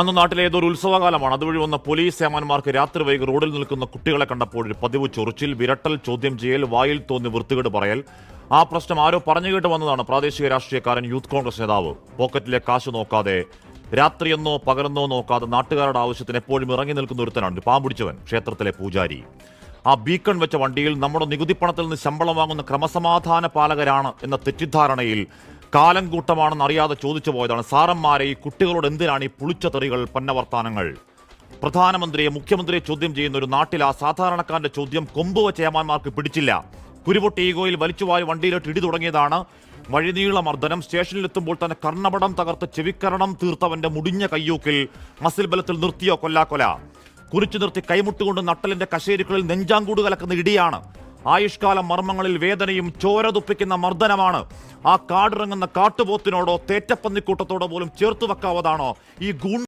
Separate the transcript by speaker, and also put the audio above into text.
Speaker 1: അന്ന് നാട്ടിലെ ഏതൊരു ഉത്സവകാലമാണ്. അതുവഴി വന്ന പോലീസ് സേമാന്മാർക്ക് രാത്രി വൈകി റോഡിൽ നിൽക്കുന്ന കുട്ടികളെ കണ്ടപ്പോൾ ഒരു പതിവ് ചൊറിച്ചിൽ വിരട്ടൽ ചോദ്യം ചെയ്യൽ വായിൽ തോന്നി വൃത്തികേട് പറയൽ. ആ പ്രശ്നം ആരോ പറഞ്ഞു കേട്ട് വന്നതാണ് പ്രാദേശിക രാഷ്ട്രീയക്കാരൻ യൂത്ത് കോൺഗ്രസ് നേതാവ്. പോക്കറ്റിലെ കാശ് നോക്കാതെ രാത്രിയെന്നോ പകലെന്നോ നോക്കാതെ നാട്ടുകാരുടെ ആവശ്യത്തിന് എപ്പോഴും ഇറങ്ങി നിൽക്കുന്ന ഒരുത്തനാണ്. ഒരു പാമ്പുടിച്ചവൻ ക്ഷേത്രത്തിലെ പൂജാരി. ആ ബീക്കൺ വെച്ച വണ്ടിയിൽ നമ്മുടെ നികുതിപ്പണത്തിൽ നിന്ന് ശമ്പളം വാങ്ങുന്ന ക്രമസമാധാന പാലകരാണ് എന്ന തെറ്റിദ്ധാരണയിൽ കാലം കൂട്ടമാണെന്ന് അറിയാതെ ചോദിച്ചു പോയതാണ്. സാറന്മാരെ ഈ കുട്ടികളോട് എന്തിനാണ് ഈ പുളിച്ച തെറികൾ പന്നവർത്താനങ്ങൾ? പ്രധാനമന്ത്രിയെ മുഖ്യമന്ത്രിയെ ചോദ്യം ചെയ്യുന്ന ഒരു നാട്ടിൽ ആ സാധാരണക്കാരന്റെ ചോദ്യം കൊമ്പുവ ചേമാന്മാർക്ക് പിടിച്ചില്ല. കുരുപൊട്ടി ഈഗോയിൽ വലിച്ചുവാരി വണ്ടിയിലോട്ട് ഇടി തുടങ്ങിയതാണ്. വഴിനീള മർദ്ദനം സ്റ്റേഷനിലെത്തുമ്പോൾ തന്നെ കർണപടം തകർത്ത് ചെവിക്കരണം തീർത്തവന്റെ മുടിഞ്ഞ കയ്യൂക്കിൽ മസിൽ ബലത്തിൽ നിർത്തിയോ കൊല്ലാക്കൊല. കുറിച്ചു നിർത്തി കൈമുട്ടുകൊണ്ട് നട്ടലിന്റെ കശേരുക്കളിൽ നെഞ്ചാങ്കൂട് കലക്കുന്ന ഇടിയാണ്. ആയുഷ്കാല മർമ്മങ്ങളിൽ വേദനയും ചോര തുപ്പിക്കുന്ന മർദ്ദനമാണ്. ആ കാടിറങ്ങുന്ന കാട്ടുപോത്തിനോടോ തേറ്റപ്പന്നിക്കൂട്ടത്തോടോ പോലും ചേർത്ത് വെക്കാവതാണോ ഈ ഗുണ്ട